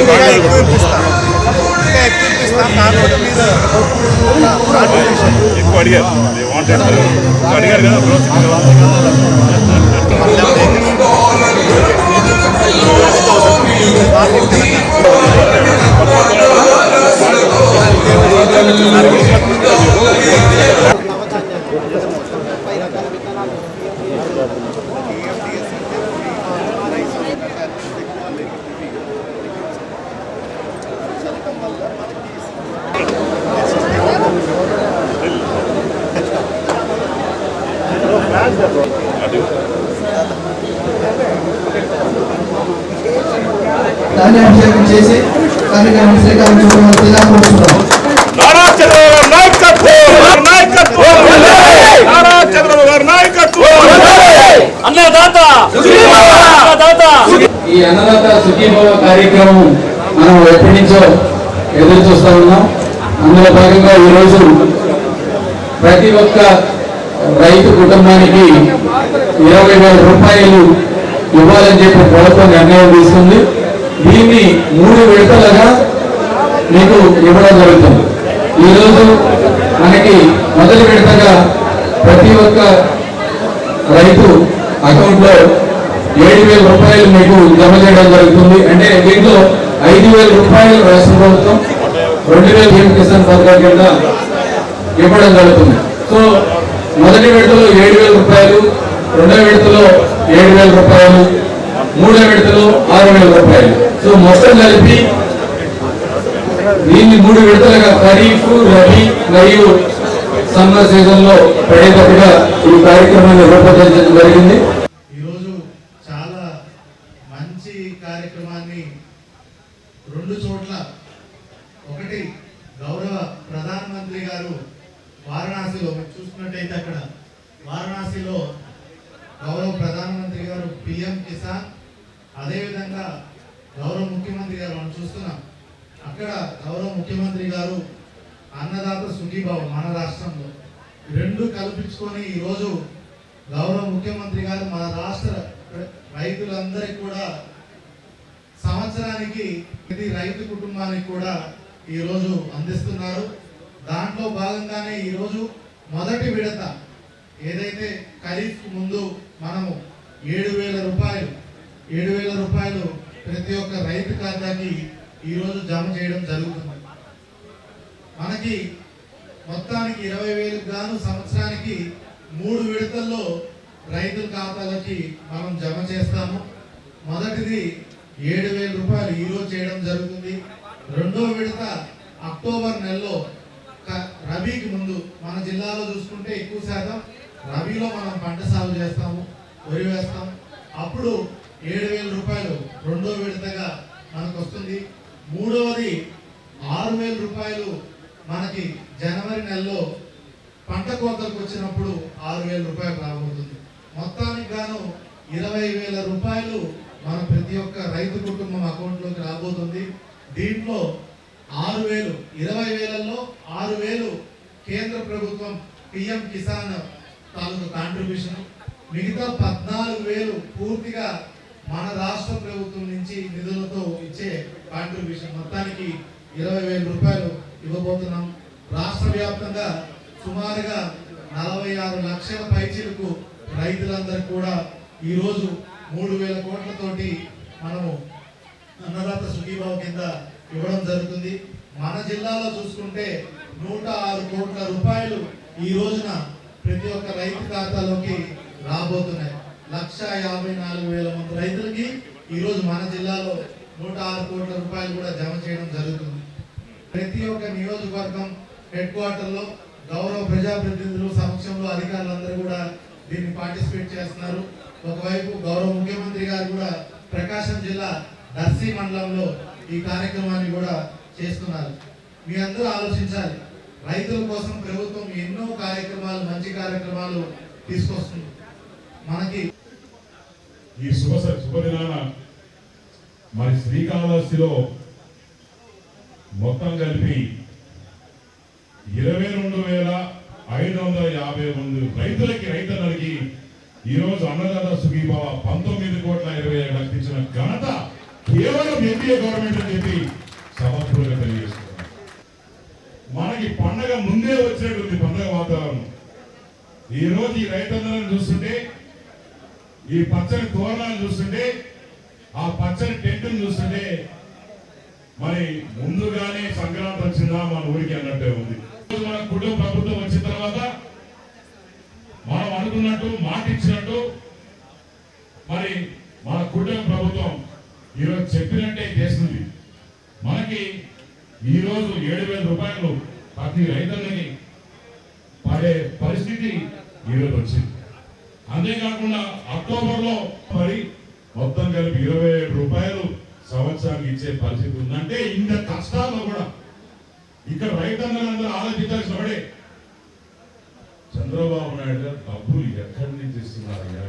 ఇంకా ఎక్కువ ఇప్పిస్తాను ఇంకా ఎక్కువ ఇప్పిస్తాను దానివల్ల మీరు కాంట్రిబ్యూషన్ ఎక్కువ అడిగారు They wanted to- ఎక్కువ అడిగారు కదా బ్రోస్ దాన్ని అభిషేకం చేసి కార్యక్రమం శ్రీకారం చుట్టవలసిందిగా కోరుతున్నాం నారా చంద్రబాబు గారి నాయకత్వం నాయకత్వం! నారా చంద్రబాబు గారి నాయకత్వం! అన్నదాత అన్నదాత ఈ అన్నదాత సుఖీభవ కార్యక్రమం మనం ఎప్పటి నుంచో ఎదురు చూస్తా ఉన్నాం. అందులో భాగంగా ఈరోజు ప్రతి ఒక్క రైతు కుటుంబానికి ఇరవై వేల రూపాయలు ఇవ్వాలని చెప్పి ప్రభుత్వం నిర్ణయం తీసుకుంది. దీన్ని మూడు విడతలుగా మీకు ఇవ్వడం జరుగుతుంది. ఈరోజు మనకి మొదటి విడతగా ప్రతి ఒక్క రైతు అకౌంట్లో ఏడు వేల రూపాయలు మీకు జమ చేయడం జరుగుతుంది. అంటే దీంట్లో ఐదు వేల రూపాయలు రాష్ట్ర ప్రభుత్వం రెండు వేల కిసాన్ పథకం కింద ఇవ్వడం జరుగుతుంది. సో మొదటి విడతలో ఏడు వేల రూపాయలు రెండో విడతలో ఏడు వేల రూపాయలు మూడో విడతలో ఆరు వేల రూపాయలు. సో మొత్తం కలిపి దీన్ని మూడు విడతలుగా ఖరీఫ్ రబీ మరియు సమ్మర్ సీజన్లో పడేటట్టుగా ఈ కార్యక్రమాన్ని రూపొందించడం జరిగింది. ఈరోజు చాలా మంచి కార్యక్రమాన్ని రెండు చోట్ల. ఒకటి గౌరవ ప్రధానమంత్రి గారు వారణాసిలో చూసుకున్నట్టయితే అక్కడ వారణాసిలో గౌరవ ప్రధానమంత్రి గారు పిఎం కిసాన్ అదేవిధంగా గౌరవ ముఖ్యమంత్రి గారు మనం చూస్తున్నాం. అక్కడ గౌరవ ముఖ్యమంత్రి గారు అన్నదాత సుఖీబాబు మన రాష్ట్రంలో. రెండు కల్పించుకొని ఈరోజు గౌరవ ముఖ్యమంత్రి గారు మన రాష్ట్ర రైతులందరికీ కూడా సంవత్సరానికి ప్రతి రైతు కుటుంబానికి కూడా ఈరోజు అందిస్తున్నారు. దాంట్లో భాగంగానే ఈరోజు మొదటి విడత. ఏదైతే ఖరీఫ్ ముందు మనము ఏడు వేల రూపాయలు ఏడు వేల రూపాయలు ప్రతి ఒక్క రైతు ఖాతాకి ఈరోజు జమ చేయడం జరుగుతుంది. మనకి మొత్తానికి ఇరవై వేలకు గాను సంవత్సరానికి మూడు విడతల్లో రైతుల ఖాతాలకి మనం జమ చేస్తాము. మొదటిది ఏడు వేల రూపాయలు ఈరోజు చేయడం జరుగుతుంది. రెండో విడత అక్టోబర్ నెలలో రబీకి ముందు మన జిల్లాలో చూసుకుంటే ఎక్కువ శాతం రబీలో మనం పంట సాగు చేస్తాము వరి వేస్తాం. అప్పుడు ఏడు వేల రూపాయలు రెండో విడతగా మనకు వస్తుంది మూడవది ఆరు వేల రూపాయలు మనకి జనవరి నెలలో పంట కోతలకు వచ్చినప్పుడు ఆరు వేల రూపాయలు రాబోతుంది. మొత్తానికి గాను ఇరవై వేల రూపాయలు మన ప్రతి ఒక్క రైతు కుటుంబం అకౌంట్లోకి రాబోతుంది. దీంట్లో ఆరు వేలు ఇరవై వేలలో ఆరు కేంద్ర ప్రభుత్వం పిఎం కిసాన్ తాలూకు కాంట్రిబ్యూషన్ మిగతా పద్నాలుగు వేలు పూర్తిగా మన రాష్ట్ర ప్రభుత్వం నుంచి నిధులతో ఇచ్చే కాంట్రిబ్యూషన్ మొత్తానికి ఇరవై వేల రూపాయలు ఇవ్వబోతున్నాం. రాష్ట్ర వ్యాప్తంగా సుమారుగా నలభై ఆరు లక్షల పైచీలకు రైతులందరూ కూడా ఈరోజు మూడు వేల కోట్లతోటి మనము అన్నదాత సుఖీభావ కింద ఇవ్వడం జరుగుతుంది. మన జిల్లాలో చూసుకుంటే నూట ఆరు కోట్ల రూపాయలు ఈ రోజున ప్రతి ఒక్క రైతు ఖాతాలోకి రాబోతున్నాయి. లక్ష యాభై నాలుగు వేల మంది రైతులకి ఈరోజు మన జిల్లాలో నూట ఆరు కోట్ల రూపాయలు కూడా జమ చేయడం జరుగుతుంది. ప్రతి ఒక్క నియోజకవర్గం హెడ్ క్వార్టర్లో గౌరవ ప్రజాప్రతినిధులు సమక్షంలో అధికారులందరూ కూడా దీన్ని పార్టిసిపేట్ చేస్తున్నారు. ఒకవైపు గౌరవ ముఖ్యమంత్రి గారు కూడా ప్రకాశం జిల్లా దర్శి మండలంలో ఈ కార్యక్రమాన్ని కూడా చేస్తున్నారు. మీ అందరూ ఆలోచించాలి. రైతుల కోసం ప్రభుత్వం ఎన్నో కార్యక్రమాలు మంచి కార్యక్రమాలు తీసుకొస్తుంది. మనకి ఈ శుభ శుభదినాన మరి శ్రీకాళహస్తిలో మొత్తం కలిపి ఇరవై రెండు వేల ఐదు వందల యాభై మంది రైతులకి రైతన్నలకి ఈ రోజు అన్నదాత సుఖీభావ పంతొమ్మిది కోట్ల ఇరవై ఏడు ఇచ్చిన ఘనత కేవలం ఎన్డీఏ గవర్నమెంట్ అని చెప్పి సమర్థులు ఈ రోజు ఈ రైతన్నలను చూస్తుంటే ఈ పచ్చని తోరణాలు చూస్తుంటే ఆ పచ్చని టెంటును చూస్తుంటే మరి ముందుగానే సంక్రాంతి వచ్చిందా మన ఊరికి అన్నట్టే ఉంది. మన కుటుంబ ప్రభుత్వం వచ్చిన తర్వాత మనం అనుకున్నట్టు మాట ఇచ్చినట్టు మరి మన కుటుంబ ప్రభుత్వం ఈరోజు చెప్పినట్టే చేస్తుంది మనకి ఈరోజు ఏడు వేల రూపాయలు ప్రతి రైతులని పడే పరిస్థితి ఈరోజు వచ్చింది. అంతేకాకుండా అక్టోబర్లో మరి మొత్తం కలిపి ఇరవై ఏడు రూపాయలు సంవత్సరానికి ఇచ్చే పరిస్థితి ఉందంటే ఇంత కష్టాల్లో కూడా ఇక్కడ రైతన్నలందరూ ఆలోచించాల్సిన వాడే. చంద్రబాబు నాయుడు గారు డబ్బులు ఎక్కడి నుంచి ఇస్తున్నారయ్యా?